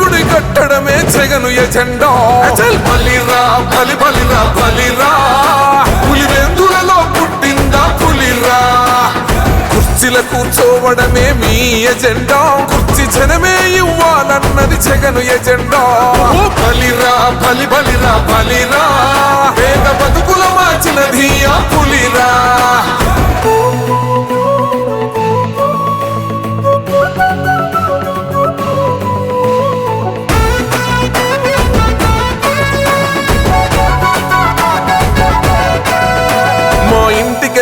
గుడి కట్టడమే జగను ఎజెండో. అచల్ బలిరా బలి బలిరా. బలిరా పులివెందులలో పుట్టిందా పులిరా? కుర్చీల కూర్చోవడమే మీ ఎజెండా. కుర్చీ జనమే ఇవ్వాలన్నది జగను ఎజెండా. బలిరా బలి బలిరా బలిరా. పేద బతుకుల మార్చినది ఆ పులిరా.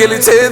గెలిచేది